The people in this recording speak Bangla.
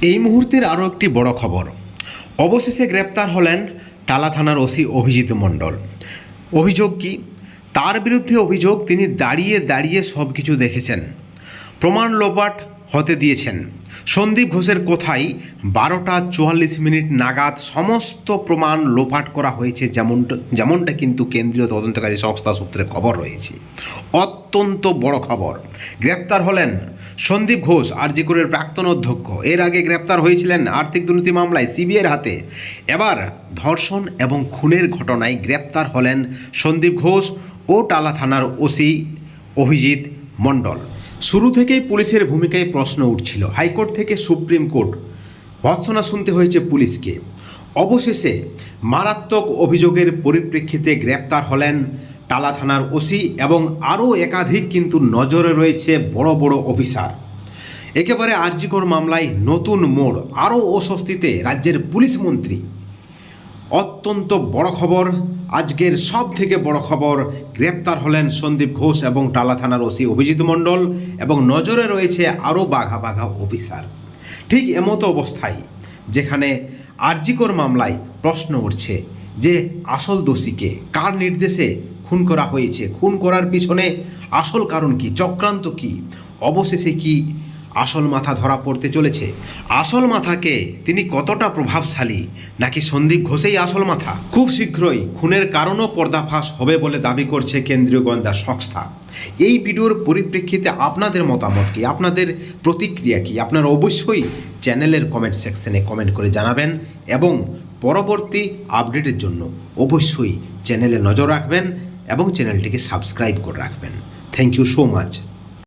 এই মুহূর্তের আরও একটি বড় খবর। অবশেষে গ্রেপ্তার হলেন টালা থানার ওসি অভিজিৎ মণ্ডল। অভিযোগ কি? তার বিরুদ্ধে অভিযোগ তিনি দাঁড়িয়ে দাঁড়িয়ে সব কিছু দেখেছেন। প্রমাণ লোপাট হতে দিয়েছেন। সন্দীপ ঘোষের কোথায় বারোটা চুয়াল্লিশ মিনিট নাগাদ সমস্ত প্রমাণ লোপাট করা হয়েছে যেমনটা যেমনটা কিন্তু কেন্দ্রীয় তদন্তকারী সংস্থা সূত্রে খবর রয়েছে। অত্যন্ত বড় খবর। গ্রেপ্তার হলেন সন্দীপ ঘোষ, আরজিকরের প্রাক্তন অধ্যক্ষ। এর আগে গ্রেপ্তার হয়েছিলেন আর্থিক দুর্নীতি মামলায় সিবিআইয়ের হাতে। এবার ধর্ষণ এবং খুনের ঘটনায় গ্রেপ্তার হলেন সন্দীপ ঘোষ ও টালা থানার ওসি অভিজিৎ মণ্ডল। শুরু থেকেই পুলিশের ভূমিকায় প্রশ্ন উঠছিল। হাইকোর্ট থেকে সুপ্রিম কোর্ট ভৎসনা শুনতে হয়েছে পুলিশকে। অবশেষে মারাত্মক অভিযোগের পরিপ্রেক্ষিতে গ্রেপ্তার হলেন টালা থানার ওসি এবং আরও একাধিক কিন্তু নজরে রয়েছে বড় বড় অফিসার। একেবারে আরজিকর মামলায় নতুন মোড়, আরও অস্বস্তিতে রাজ্যের পুলিশ মন্ত্রী। অত্যন্ত বড় খবর আজকের সব থেকে বড় খবর, গ্রেপ্তার হলেন সন্দীপ ঘোষ এবং টালা থানার ওসি অভিজিৎ মণ্ডল এবং নজরে রয়েছে আরও বাঘা বাঘা অফিসার। ঠিক এমতো অবস্থায়, যেখানে আরজিকর মামলায় প্রশ্ন উঠছে যে আসল দোষীকে কার নির্দেশে খুন করা হয়েছে, খুন করার পিছনে আসল কারণ কি, চক্রান্ত কি, অবশেষে কি আসল মাথা ধরা পড়তে চলেছে। আসল মাথাকে তিনি কতটা প্রভাবশালী, নাকি সন্দীপ ঘোষেই আসল মাথা? খুব শীঘ্রই খুনের কারণও পর্দাফাশ হবে বলে দাবি করছে কেন্দ্রীয় গোয়েন্দা সংস্থা। এই ভিডিওর পরিপ্রেক্ষিতে আপনাদের মতামত কি? আপনাদের প্রতিক্রিয়া কি? আপনারা অবশ্যই চ্যানেলের কমেন্ট সেকশনে কমেন্ট করে জানাবেন এবং পরবর্তী আপডেটের জন্য অবশ্যই চ্যানেলে নজর রাখবেন এবং চ্যানেলটিকে সাবস্ক্রাইব করে রাখবেন। Thank you so much.